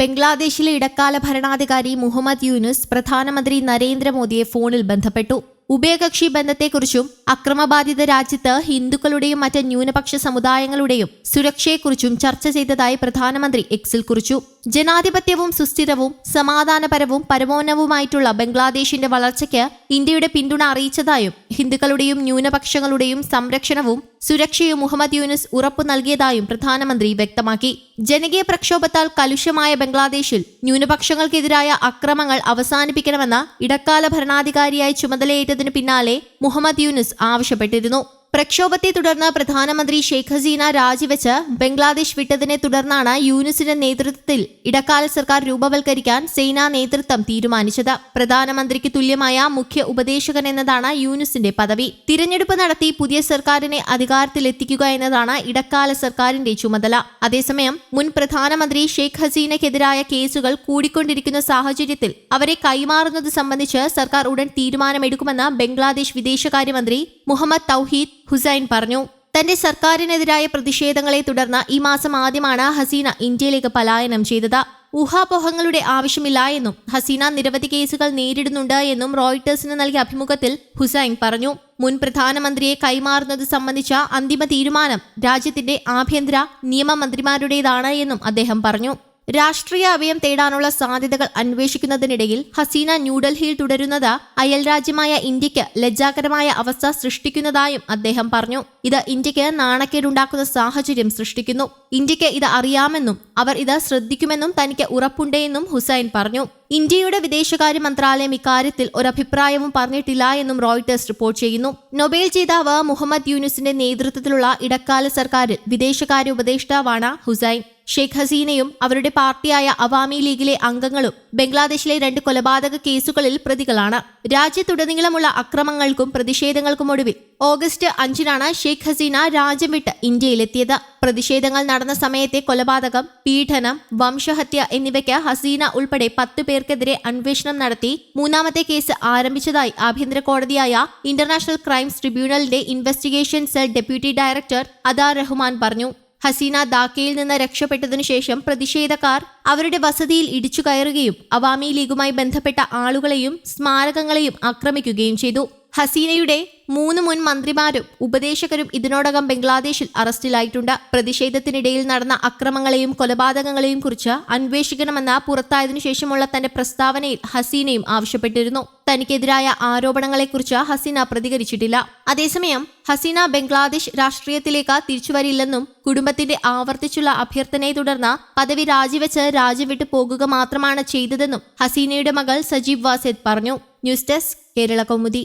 ബംഗ്ലാദേശിലെ ഇടക്കാല ഭരണാധികാരി മുഹമ്മദ് യൂനുസ് പ്രധാനമന്ത്രി നരേന്ദ്രമോദിയെ ഫോണിൽ ബന്ധപ്പെട്ടു. ഉഭയകക്ഷി ബന്ധത്തെക്കുറിച്ചും അക്രമബാധിത രാജ്യത്ത് ഹിന്ദുക്കളുടെയും മറ്റ് ന്യൂനപക്ഷ സമുദായങ്ങളുടെയും സുരക്ഷയെക്കുറിച്ചും ചർച്ച ചെയ്തതായി പ്രധാനമന്ത്രി എക്സിൽ കുറിച്ചു. ജനാധിപത്യവും സുസ്ഥിരവും സമാധാനപരവും പരമോന്നവുമായിട്ടുള്ള ബംഗ്ലാദേശിന്റെ വളർച്ചയ്ക്ക് ഇന്ത്യയുടെ പിന്തുണ അറിയിച്ചതായും ഹിന്ദുക്കളുടെയും ന്യൂനപക്ഷങ്ങളുടെയും സംരക്ഷണവും സുരക്ഷയും മുഹമ്മദ് യൂനുസ് ഉറപ്പു നൽകിയതായും പ്രധാനമന്ത്രി വ്യക്തമാക്കി. ജനകീയ പ്രക്ഷോഭത്താൽ കലുഷമായ ബംഗ്ലാദേശിൽ ന്യൂനപക്ഷങ്ങൾക്കെതിരായ അക്രമങ്ങൾ അവസാനിപ്പിക്കണമെന്ന ഇടക്കാല ഭരണാധികാരിയായി പിന്നാലെ മുഹമ്മദ് യൂനുസ് ആവശ്യപ്പെട്ടിരുന്നു പ്രക്ഷോഭത്തെ തുടർന്ന് പ്രധാനമന്ത്രി ഷെയ്ഖ് ഹസീന രാജിവെച്ച് ബംഗ്ലാദേശ് വിട്ടതിനെ തുടർന്നാണ് യൂനിസിന്റെ നേതൃത്വത്തിൽ ഇടക്കാല സർക്കാർ രൂപവൽക്കരിക്കാൻ സേനാ നേതൃത്വം തീരുമാനിച്ചത്. പ്രധാനമന്ത്രിക്ക് തുല്യമായ മുഖ്യ ഉപദേശകൻ എന്നതാണ് യൂനിസിന്റെ പദവി. തിരഞ്ഞെടുപ്പ് നടത്തി പുതിയ സർക്കാരിനെ അധികാരത്തിലെത്തിക്കുക എന്നതാണ് ഇടക്കാല സർക്കാരിന്റെ ചുമതല. അതേസമയം മുൻ പ്രധാനമന്ത്രി ഷെയ്ഖ് ഹസീനയ്ക്കെതിരായ കേസുകൾ കൂടിക്കൊണ്ടിരിക്കുന്ന സാഹചര്യത്തിൽ അവരെ കൈമാറുന്നത് സംബന്ധിച്ച് സർക്കാർ ഉടൻ തീരുമാനമെടുക്കുമെന്ന് ബംഗ്ലാദേശ് വിദേശകാര്യമന്ത്രി മുഹമ്മദ് തൗഹീദ് ഹുസൈൻ പറഞ്ഞു തന്റെ സർക്കാരിനെതിരായ പ്രതിഷേധങ്ങളെ തുടർന്ന് ഈ മാസം ആദ്യമാണ് ഹസീന ഇന്ത്യയിലേക്ക് പലായനം ചെയ്തത്. ഊഹാപോഹങ്ങളുടെ ആവശ്യമില്ല എന്നും ഹസീന നിരവധി കേസുകൾ നേരിടുന്നുണ്ട് എന്നും റോയിട്ടേഴ്സിന് നൽകിയ അഭിമുഖത്തിൽ ഹുസൈൻ പറഞ്ഞു മുൻ പ്രധാനമന്ത്രിയെ കൈമാറുന്നത് സംബന്ധിച്ച അന്തിമ തീരുമാനം രാജ്യത്തിന്റെ ആഭ്യന്തര നിയമമന്ത്രിമാരുടേതാണ് എന്നും അദ്ദേഹം പറഞ്ഞു. രാഷ്ട്രീയ അഭയം തേടാനുള്ള സാധ്യതകൾ അന്വേഷിക്കുന്നതിനിടയിൽ ഹസീന ന്യൂഡൽഹിയിൽ തുടരുന്നത് അയൽരാജ്യമായ ഇന്ത്യയ്ക്ക് ലജ്ജാകരമായ അവസ്ഥ സൃഷ്ടിക്കുന്നതായും അദ്ദേഹം പറഞ്ഞു. ഇത് ഇന്ത്യയ്ക്ക് നാണക്കേടുണ്ടാക്കുന്ന സാഹചര്യം സൃഷ്ടിക്കുന്നു. ഇന്ത്യയ്ക്ക് ഇത് അറിയാമെന്നും അവർ ഇത് ശ്രദ്ധിക്കുമെന്നും തനിക്ക് ഉറപ്പുണ്ടെന്നും ഹുസൈൻ പറഞ്ഞു. ഇന്ത്യയുടെ വിദേശകാര്യ മന്ത്രാലയം ഇക്കാര്യത്തിൽ അഭിപ്രായവും പറഞ്ഞിട്ടില്ല എന്നും റോയിട്ടേഴ്സ് റിപ്പോർട്ട് ചെയ്യുന്നു. നൊബേൽ ജേതാവ് മുഹമ്മദ് യൂനുസിന്റെ നേതൃത്വത്തിലുള്ള ഇടക്കാല സർക്കാരിൽ വിദേശകാര്യ ഉപദേഷ്ടാവാണ് ഹുസൈൻ. ഷെയ്ഖ് ഹസീനയും അവരുടെ പാർട്ടിയായ അവാമി ലീഗിലെ അംഗങ്ങളും ബംഗ്ലാദേശിലെ രണ്ട് കൊലപാതക കേസുകളിൽ പ്രതികളാണ്. രാജ്യത്തുടനീളമുള്ള അക്രമങ്ങൾക്കും പ്രതിഷേധങ്ങൾക്കും ഒടുവിൽ ഓഗസ്റ്റ് അഞ്ചിനാണ് ഷെയ്ഖ് ഹസീന രാജ്യം വിട്ട് ഇന്ത്യയിലെത്തിയത്. പ്രതിഷേധങ്ങൾ നടന്ന സമയത്തെ കൊലപാതകം പീഡനം വംശഹത്യ എന്നിവയ്ക്ക് ഹസീന ഉൾപ്പെടെ പത്തു പേർക്കെതിരെ അന്വേഷണം നടത്തി മൂന്നാമത്തെ കേസ് ആരംഭിച്ചതായി ആഭ്യന്തര കോടതിയായ international crimes ട്രിബ്യൂണലിന്റെ investigation cell deputy director Adar Rahman പറഞ്ഞു. ഹസീന ധാക്കയിൽ നിന്ന് രക്ഷപ്പെട്ടതിനു ശേഷം പ്രതിഷേധക്കാർ അവരുടെ വസതിയിൽ ഇടിച്ചു കയറുകയും അവാമി ലീഗുമായി ബന്ധപ്പെട്ട ആളുകളെയും സ്മാരകങ്ങളെയും ആക്രമിക്കുകയും ചെയ്തു. ഹസീനയുടെ മൂന്ന് മുൻ മന്ത്രിമാരും ഉപദേശകരും ഇതിനോടകം ബംഗ്ലാദേശിൽ അറസ്റ്റിലായിട്ടുണ്ട്. പ്രതിഷേധത്തിനിടയിൽ നടന്ന അക്രമങ്ങളെയും കൊലപാതകങ്ങളെയും കുറിച്ച് അന്വേഷിക്കണമെന്ന പുറത്തായതിനു ശേഷമുള്ള തന്റെ പ്രസ്താവനയിൽ ഹസീനയും ആവശ്യപ്പെട്ടിരുന്നു. തനിക്കെതിരായ ആരോപണങ്ങളെക്കുറിച്ച് ഹസീന പ്രതികരിച്ചിട്ടില്ല. അതേസമയം ഹസീന ബംഗ്ലാദേശ് രാഷ്ട്രീയത്തിലേക്ക് തിരിച്ചുവരില്ലെന്നും കുടുംബത്തിന്റെ ആവർത്തിച്ചുള്ള അഭ്യർത്ഥനയെ തുടർന്ന് പദവി രാജിവെച്ച് രാജ്യം വിട്ടു പോകുക മാത്രമാണ് ചെയ്തതെന്നും ഹസീനയുടെ മകൾ സജീവ് വാസേദ് പറഞ്ഞു. News desk Kerala Kaumudi.